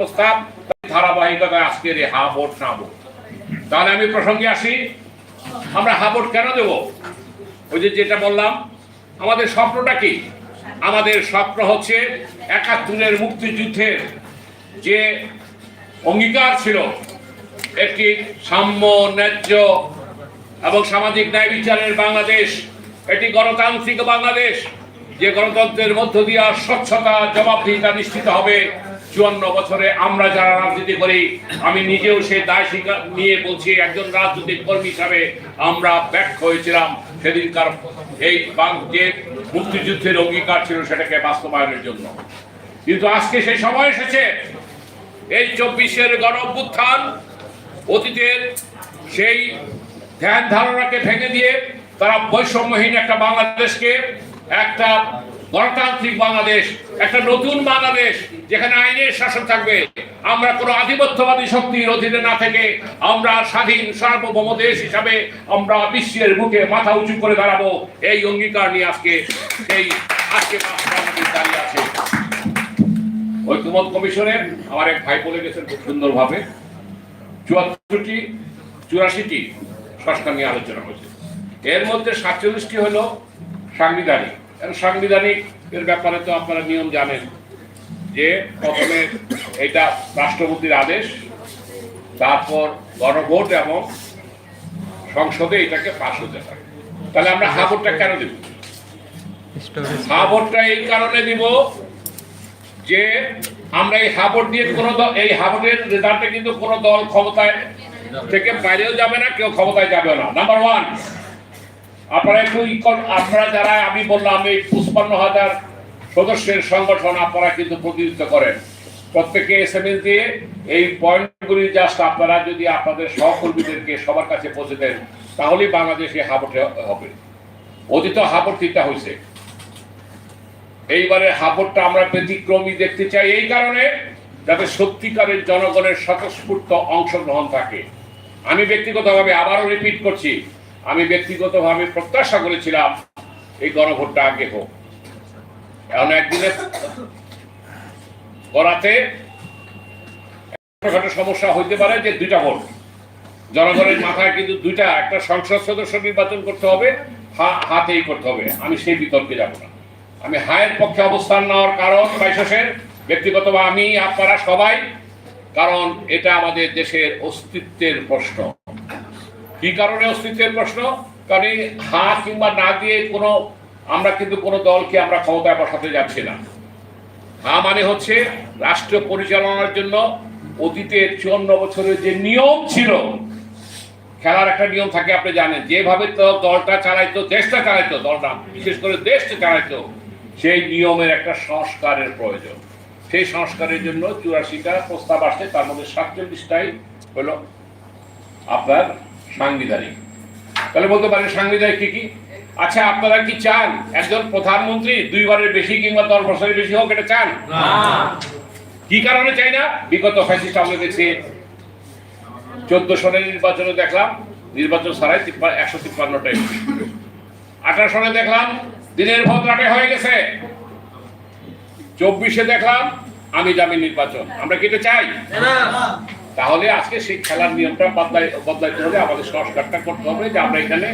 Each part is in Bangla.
প্রস্তাব ধারাবাহিকতায় আজকের এই হা ভোট না ভোট। তাহলে আমি প্রসঙ্গে আসি। আমরা হা ভোট কেন দেব? ওই যে যেটা বললাম, আমাদের স্বপ্নটা কি? আমাদের স্বপ্ন হচ্ছে একাত্তরের মুক্তিযুদ্ধের যে অঙ্গীকার ছিল, একটি সাম্য, ন্যায্য এবং সামাজিক ন্যায় বিচারের বাংলাদেশ, এটি গণতান্ত্রিক বাংলাদেশ, যে গণতন্ত্রের মধ্য দিয়ে স্বচ্ছতা, জবাবদিহিতা নিশ্চিত হবে। চুয়ান্ন বছরে আমরা যারা রাজনীতি করি, আমি নিজেও সেই দায় স্বীকার নিয়ে বলছি, একজন রাজনৈতিক কর্মী হিসাবে আমরা ব্যর্থ হয়েছিলাম। সেদিনকার এই যে মুক্তিযুদ্ধের অঙ্গীকার ছিল সেটাকে বাস্তবায়নের জন্য। কিন্তু আজকে সেই সময় এসেছে, এই চব্বিশের গণ অভ্যুত্থান অতীতের সেই ধ্যান ধারণাকে ভেঙে দিয়ে তারা বৈষম্যহীন একটা বাংলাদেশকে, একটা গণতান্ত্রিক বাংলাদেশ, একটা নতুন বাংলাদেশ যেখানে আইনের শাসন থাকবে। আমরা কোনো আধিপত্যবাদী শক্তির অধীনে না থেকে আমরা স্বাধীন, সার্বভৌম দেশ হিসাবে আমরা বিশ্বের বুকে মাথা উঁচু করে দাঁড়াবো। এই অঙ্গীকার নিয়ে আজকে, এই, আজকে দাঁড়িয়ে আছে। ঐক্যমত কমিশনের আমার এক ভাই বলে গেছেন খুব সুন্দরভাবে। চুয়াত্তরটি, চুরাশিটি সংস্কার নিয়ে আলোচনা হয়েছে। এর মধ্যে সাতচল্লিশটি হলো সাংবিধানিক। সাংবিধানিক এর ব্যাপারে তো আপনারা নিয়ম জানেন যে প্রথমে এটা রাষ্ট্রপতির আদেশ, তারপর গণভোট এবং সংসদে এটাকে পাশ হতে হয় তাহলে আমরা হাবরটা কেন দেব? হাবরটা এই কারণে দিব যে আমরা এই হাবর দিয়ে কোন এই হাবরের রেজাল্টে কিন্তু কোন দল ক্ষমতায় থেকে বাইরেও যাবে না, কেউ ক্ষমতায় যাবে না। নাম্বার ওয়ান আপনারা আপনারা যারা, আমি বললাম, এই পঁচপান্ন হাজার সদস্যের সংগঠন আপনারা কিন্তু প্রতিনিধিত্ব করেন। প্রত্যেকে এস এম এস দিয়ে এই পয়েন্টগুলি জাস্ট আপনারা যদি আপনাদের সহকর্মীদেরকে সবার কাছে পৌঁছে দেন, তাহলেই বাংলাদেশে হাবটে হবে। অতীত হাবট তিনটা হয়েছে। এইবারে হাবরটা আমরা ব্যতিক্রমী দেখতে চাই। এই কারণে যাতে সত্যিকারের জনগণের স্বতঃস্ফূর্ত অংশগ্রহণ থাকে। আমি ব্যক্তিগতভাবে আবারও রিপিট করছি আমি ব্যক্তিগতভাবে প্রত্যাশা করেছিলাম এই গণভোটটা আগে হোক। এখন একদিনে করাতে ছোটখাটো সমস্যা হইতে পারে যে দুইটা ভোট। জনগণের মাথায় কিন্তু দুইটা, একটা সংসদ সদস্য নির্বাচন করতে হবে, হা- হাতেই করতে হবে। আমি সেই বিতর্কে যাব না। আমি হায়ের পক্ষে অবস্থান নেওয়ার কারণ বাইশাসের ব্যক্তিগতভাবে আমি, আপনারা সবাই, কারণ এটা আমাদের দেশের অস্তিত্বের প্রশ্ন। কি কারণে অস্তিত্বের প্রশ্ন? কারণ হা কিংবা না দিয়ে কোনো, আমরা কিন্তু কোনো দলকে আমরা ক্ষমতায় বসাতে যাচ্ছি না। হা মানে হচ্ছে রাষ্ট্র পরিচালনার জন্য অতীতের চুয়ান্ন বছরের যে নিয়ম ছিল, খেলার একটা নিয়ম থাকে, আপনি জানেন। যেভাবে তো দলটা চালাইতো, দেশটা চালাইতো দলটা, বিশেষ করে দেশটা চালাইতো, সেই নিয়মের একটা সংস্কারের প্রয়োজন। সেই সংস্কারের জন্য চুরাশিটা প্রস্তাব আসছে, তার মধ্যে সাতচল্লিশটাই হলো আপনার সাংবিধানিক। তাহলে বলতে পারেন সাংবিধানিক কি কি? আচ্ছা আপনারা কি চান একজন প্রধানমন্ত্রী দুইবারের বেশি কিংবা দশ বছরের বেশি হোক এটা চান? কি কারণে চাই না? বিগত ফ্যাসিস্ট আমরা দেখছি চোদ্দ সনের নির্বাচনে দেখলাম নির্বাচন ছাড়াই একশো তিপ্পান্নটা এমপি। আঠারো সনে দেখলাম দিনের ভোট রাটে হয়ে গেছে। চব্বিশে দেখলাম আমি জামি নির্বাচন। আমরা কি এটা চাই? তাহলে আজকে সেই খেলার নিয়মটা বদলাই বদলাইতে হবে, আমাদের সংস্কারটা করতে হবে যে আমরা এখানে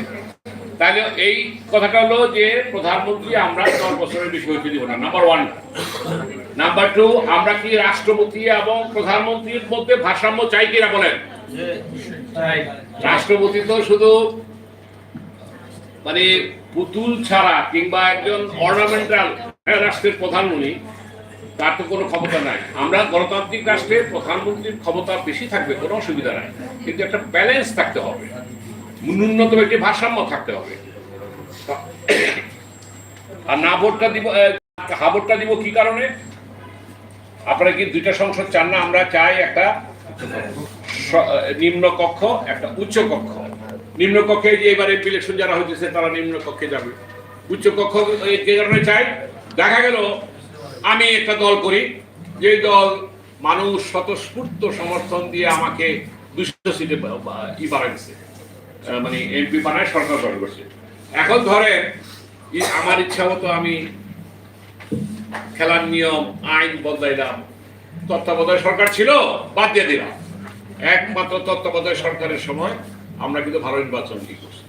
তাহলে এই কথাটা হলো যে প্রধানমন্ত্রী আমরা দশ বছরের বেশি হইতে দিব না। নাম্বার ওয়ান নাম্বার টু আমরা কি রাষ্ট্রপতি এবং প্রধানমন্ত্রীর মধ্যে ভারসাম্য চাই কিনা বলেন? রাষ্ট্রপতি তো শুধু মানে পুতুল ছাড়া কিংবা একজন অর্নামেন্টাল রাষ্ট্রের প্রধান প্রধানমন্ত্রী তার তো কোনো ক্ষমতা নাই। আমরা গণতান্ত্রিক রাষ্ট্রে প্রধানমন্ত্রীর ক্ষমতা বেশি থাকবে কোনো অসুবিধা নাই। কিন্তু একটা ব্যালেন্স থাকতে হবে। ন্যূনতম একটি ভারসাম্য থাকতে হবে। আর না ভোটটা দিব আহ, হা ভোটটা দিব কি কারণে? আপনারা কি দুইটা সংসদ চান না? আমরা চাই একটা নিম্ন কক্ষ একটা উচ্চ কক্ষ। নিম্ন কক্ষে যে এবারে ইলেকশন যারা হইতেছে তারা নিম্ন কক্ষে যাবে। উচ্চ কক্ষ কারণে চাই? দেখা গেল আমি একটা দল করি যে দল মানুষ স্বতঃস্ফূর্ত সমর্থন দিয়ে আমাকে দুশো সিটে ই বাড়াইছে। মানে এমপি বানায়, সরকার গঠন করছে। এখন ধরেন আমার ইচ্ছা মতো আমি খেলার নিয়ম, আইন বদলাইলাম। তত্ত্বাবধায়ক সরকার ছিল, বাদ দিয়ে দিলাম। একমাত্র তত্ত্বাবধায়ক সরকারের সময় আমরা কিন্তু ভালো নির্বাচন কি করছি।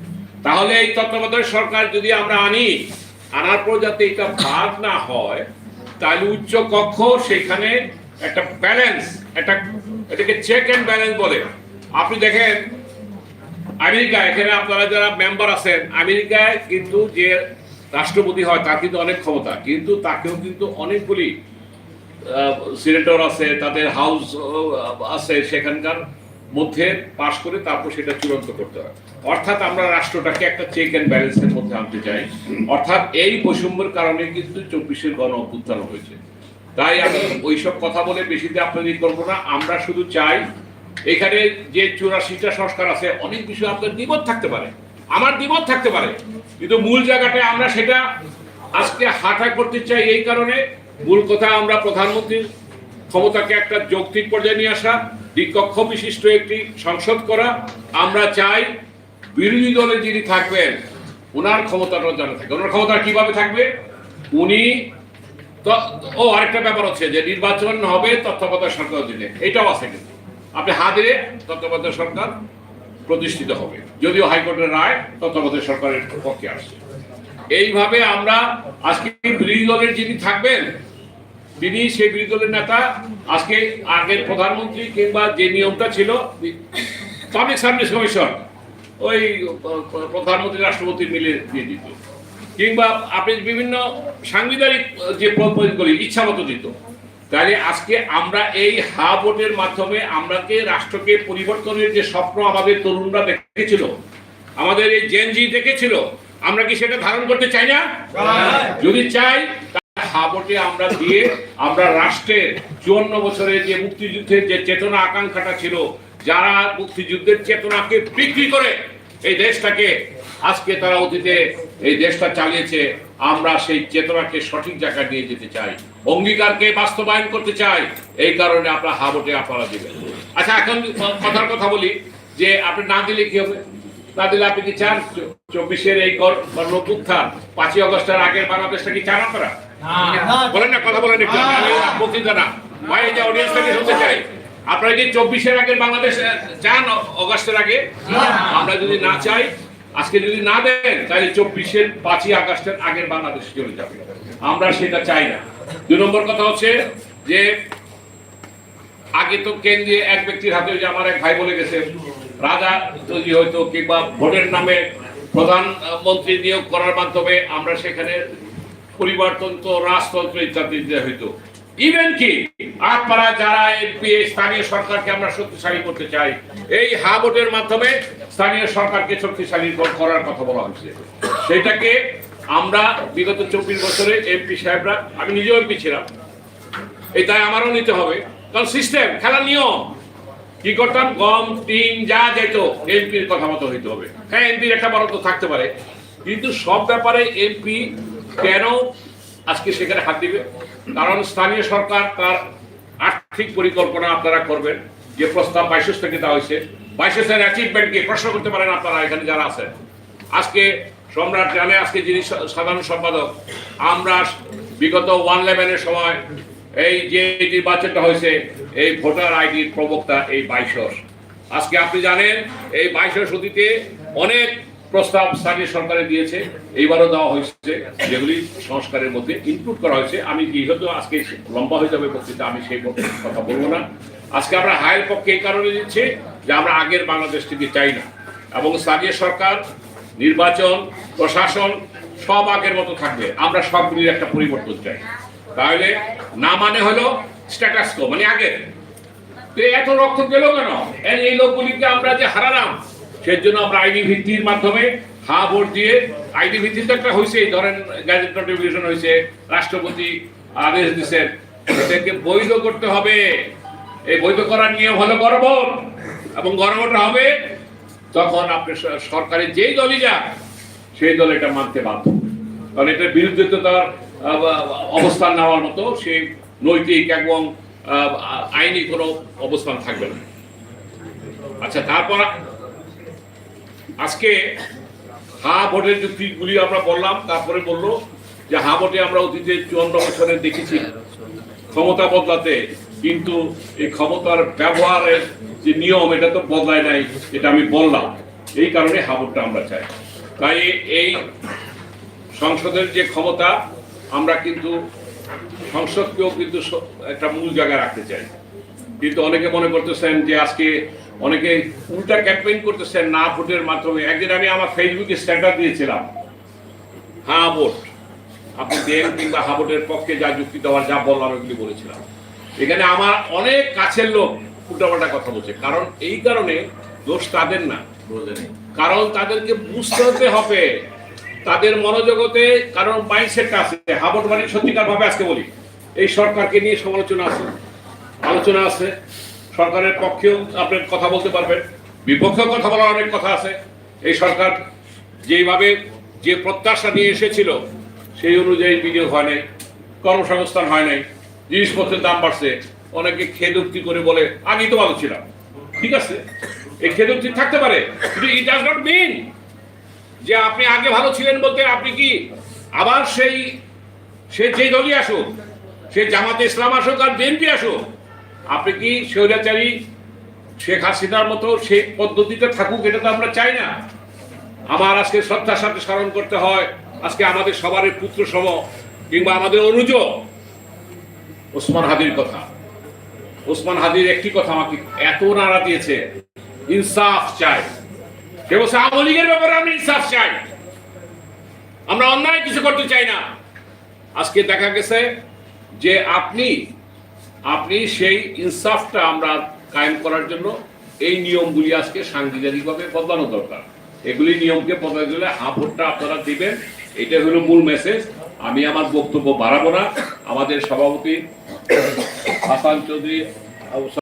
তাহলে এই তত্ত্বাবধায়ক সরকার যদি আমরা আনি, আনার পর যাতে এটা ভাগ না হয় তাহলে উচ্চ কক্ষ, সেখানে একটা ব্যালেন্স একটা এটাকে চেক অ্যান্ড ব্যালেন্স বলে। আপনি দেখেন আমেরিকা এখানে আপনারা যারা মেম্বার আছেন, আমেরিকায় কিন্তু যে রাষ্ট্রপতি হয়, তার কিন্তু অনেক ক্ষমতা। কিন্তু তাকেও কিন্তু অনেকগুলি সিনেটর আছে, তাদের হাউস আছে, সেখানকার মধ্যে পাশ করে তারপর সেটা চূড়ান্ত করতে হয়। অর্থাৎ আমরা রাষ্ট্রটাকে একটা চেক অ্যান্ড ব্যালেন্সের মধ্যে আনতে চাই। অর্থাৎ এই বৈষম্যের কারণে কিন্তু চব্বিশের গণ অভ্যুত্থান হয়েছে। তাই আমি ওইসব কথা বলে বেশিতে আপনাদের করব না। আমরা শুধু চাই, এখানে যে চুরাশিটা সংস্কার আছে, অনেক বিষয় আপনার দ্বিমত থাকতে পারে। আমার দ্বিমত থাকতে পারে। কিন্তু মূল জায়গাটায় আমরা সেটা আজকে হাঁটা করতে চাই এই কারণে। মূল কথা আমরা প্রধানমন্ত্রীর ক্ষমতাকে একটা যৌক্তিক পর্যায়ে নিয়ে আসা দ্বিকক্ষ বিশিষ্ট একটি সংসদ করা। আমরা চাই বিরোধী দলে যিনি থাকবেন ওনার ক্ষমতাটা জানা থাকে। ওনার ক্ষমতা কীভাবে থাকবে? উনি ও, আরেকটা ব্যাপার হচ্ছে যে নির্বাচন হবে তত্ত্বাবধায়ক সরকার অধীনে। এটাও আছে কিন্তু। আপনি হা দিলে তত্ত্বাবধায়ক সরকার প্রতিষ্ঠিত হবে। যদিও হাইকোর্টের রায় তত্ত্বাবধায়ক সরকারের পক্ষে আসছে। এইভাবে আমরা আজকে বিরোধী দলের যিনি থাকবেন তিনি সেই বিরোধী দলের নেতা। আজকে আগের প্রধানমন্ত্রী কিংবা যে নিয়মটা ছিল পাবলিক সার্ভিস কমিশন ওই প্রধানমন্ত্রী রাষ্ট্রপতি মিলে দিয়ে দিত। কিংবা আপনি বিভিন্ন সাংবিধানিক যে পদগুলি ইচ্ছা মতো দিত। তাহলে আজকে আমরা এই হা ভোটের মাধ্যমে আমরাকে রাষ্ট্রকে পরিবর্তনের যে স্বপ্ন আমাদের তরুণরা দেখেছিল আমাদের এই জেনজি দেখেছিল আমরা কি সেটা ধারণ করতে চাই না? যদি চাই তাহলে হা ভোটে আমরা দিয়ে আমরা রাষ্ট্রের চুয়ান্ন বছরের যে মুক্তিযুদ্ধের যে চেতনা আকাঙ্ক্ষাটা ছিল, যারা মুক্তিযুদ্ধের চেতনাকে বিক্রি করে এই দেশটাকে আজকে তারা অতীতে এই দেশটা চালিয়েছে, আমরা সেই চেতনাকে সঠিক জায়গায় নিয়ে যেতে চাই। অঙ্গীকারকে বাস্তবায়ন করতে চাই, এই কারণে আপনার হাবটে আপনারা দিবেন। আচ্ছা এখন কথার কথা বলি, যে আপনি না দিলে কি হবে? না দিলে আপনি কি চান? চব্বিশের এই গণপুত্থান পাঁচই অগস্টের আগের বাংলাদেশটা কি চান আপনারা? বলেন না কথা বলেন একটু। বক্তৃতা না ভাই এই যে শুনতে চাই। আপনারা কি চব্বিশের আগের বাংলাদেশ চান অগস্টের আগে? আমরা যদি না চাই আজকে যদি না দেন তাহলে চব্বিশের পাঁচই আগস্টের আগের বাংলাদেশ চলে যাবে। আমরা সেটা চাই না। দুই নম্বর কথা হচ্ছে যে আগে তো কেন্দ্রে এক ব্যক্তির হাতে যে আমার এক ভাই বলে গেছে রাজা তৈরি হয়তো কিংবা ভোটের নামে প্রধানমন্ত্রী নিয়োগ করার মাধ্যমে আমরা সেখানে পরিবারতন্ত্র রাজতন্ত্র ইত্যাদি হইতো। ইভেন কি আটপাড়া যারা এমপি স্থানীয় সরকারকে আমরা শক্তিশালী করতে চাই, এই হা ভোটের মাধ্যমে স্থানীয় সরকারকে শক্তিশালী করার কথা বলা হচ্ছে সেটাকে আমরা বিগত চব্বিশ বছরে এমপি সাহেবরা, আমি নিজেও এমপি ছিলাম। এই দায় আমারও নিতে হবে। কারণ সিস্টেম খেলার নিয়ম। কি করতাম? গম টিন যা যেত এমপির কথা মতো হইতে হবে। হ্যাঁ এমপির একটা বরাদ্দ থাকতে পারে। কিন্তু সব ব্যাপারে এমপি কেন আজকে সেখানে হাত দিবে? কারণ স্থানীয় সরকার তার আর্থিক পরিকল্পনা আপনারা করবেন। যে প্রস্তাব বাইশেস থেকে দেওয়া হয়েছে বাইশেসের অ্যাচিভমেন্টকে প্রশ্ন করতে পারেন আপনারা এখানে যারা আছেন। আজকে সম্রাট জানে, আজকে যিনি সাধারণ সম্পাদক, আমরা বিগত ওয়ান লেভেনের সময় এই যে নির্বাচনটা হয়েছে, এই ভোটার আইডির প্রবক্তা এই বাইশর। আজকে আপনি জানেন, এই বাইশর সতীতে অনেক প্রস্তাব স্থানীয় সরকারে দিয়েছে, এইবারও দেওয়া হয়েছে, যেগুলি সংস্কারের মধ্যে ইনক্লুড করা হয়েছে। আমি যেহেতু আজকে লম্বা হয়ে যাবে বক্তৃতা, আমি সেই কথা বলব না। আজকে আমরা হায়ের পক্ষে এই কারণে দিচ্ছি যে আমরা আগের বাংলাদেশ থেকে চাই না। এবং স্থানীয় সরকার, নির্বাচন, প্রশাসন সব আগের মতো থাকবে। আমরা সবগুলির একটা পরিবর্তন চাই। তাহলে না মানে হলো স্ট্যাটাস মানে আগের। এত রক্ত গেল কেন? এই লোকগুলিকে আমরা যে হারালাম সেই জন্য আমরা আইনি ভিত্তির মাধ্যমে হা ভোট দিয়ে, আইনি ভিত্তিতে একটা হয়েছে ধরেন গ্যাজেট নোটিফিকেশন হয়েছে রাষ্ট্রপতি আদেশ দিচ্ছেন এটাকে বৈধ করতে হবে। এই বৈধ করার নিয়ম হলো গর্ব এবং গণভোটটা হবে তখন আপনি সরকারের যেই দলই যাক, সেই দল এটা মানতে বাধ্য। কারণ এটার বিরুদ্ধে তো তার অবস্থান নেওয়ার মতো, সে নৈতিক এবং আইনি কোনো অবস্থান থাকবে না। আচ্ছা তারপর আজকে হা ভোটের যুক্তিগুলি আমরা বললাম, তারপরে বলল যে হা ভোটে আমরা অতীতে চুয়ান্ন বছরে দেখেছি ক্ষমতা বদলাতে, কিন্তু এই ক্ষমতার ব্যবহারের যে নিয়ম, এটা তো বদলায় নাই, এটা আমি বললাম। এই কারণে হাবুটটা আমরা চাই। তাই এই সংসদের যে ক্ষমতা, আমরা কিন্তু সংসদকেও কিন্তু একটা মূল জায়গায় রাখতে চাই। কিন্তু অনেকে মনে করতেছেন যে আজকে অনেকে উল্টা ক্যাম্পেইন করতেছেন না ভোটের মাধ্যমে। একদিন আমি আমার ফেসবুকে স্ট্যাটাস দিয়েছিলাম হ্যাঁ ভোট। আপনি দেন কিংবা হাবটের পক্ষে যা যুক্তি দেওয়ার যা বললাম এগুলি বলেছিলাম। এখানে আমার অনেক কাছের লোক উল্টাপাল্টা কথা বলছে কারণ এই কারণে দোষ তাদের না। কারণ তাদেরকে বুঝতে হতে হবে। তাদের মনোজগতে কারণ মাইন্ডসেট আছে। হাবট মানে সত্যিকার ভাবে আজকে বলি এই সরকারকে নিয়ে সমালোচনা আছে। আলোচনা আছে। সরকারের পক্ষেও আপনি কথা বলতে পারবেন, বিপক্ষেও কথা বলার অনেক কথা আছে। এই সরকার যেভাবে যে প্রত্যাশা নিয়ে এসেছিল, সেই অনুযায়ী বিনিয়োগ হয় নাই, কর্মসংস্থান হয় নাই, জিনিসপত্রের দাম বাড়ছে, অনেকে খেদুক্তি করে বলে, আগেই তো ভালো ছিলাম। ঠিক আছে? এই খেদুক্তি থাকতে পারে, কিন্তু ইট ডাজ নট মিন যে আপনি আগে ভালো ছিলেন বলতে আপনি কি আবার সেই সে যে দলই আসুক, সে জামাতে ইসলাম আসুক আর বিএনপি আসুক আপনি কি স্বৈরাচারী শেখ হাসিনার মতো সেই পদ্ধতিতে থাকুক, এটা তো আমরা চাই না। আমার আজকে শ্রদ্ধার সাথে স্মরণ করতে হয়, আজকে আমাদের সবারই পুত্র সম কিংবা আমাদের অনুজ। ওসমান হাদির কথা। ওসমান হাদির একটি কথা আমাকে এত নাড়া দিয়েছে, ইনসাফ চাই। সে বলছে, আওয়ামী লীগের ব্যাপারে আমি ইনসাফ চাই। আমরা অন্যায় কিছু করতে চাই না। আজকে দেখা গেছে যে আপনি আপনি সেই ইনসাফটা আমরা কায়েম করার জন্য এই নিয়মগুলি আজকে সাংবিধানিকভাবে বদলানো দরকার। এগুলি নিয়মকে বদলা দিলে হাফোটটা আপনারা দিবেন এটা হলো মূল মেসেজ আমি আমার বক্তব্য বাড়াবো না। আমাদের সভাপতি হাসান চৌধুরী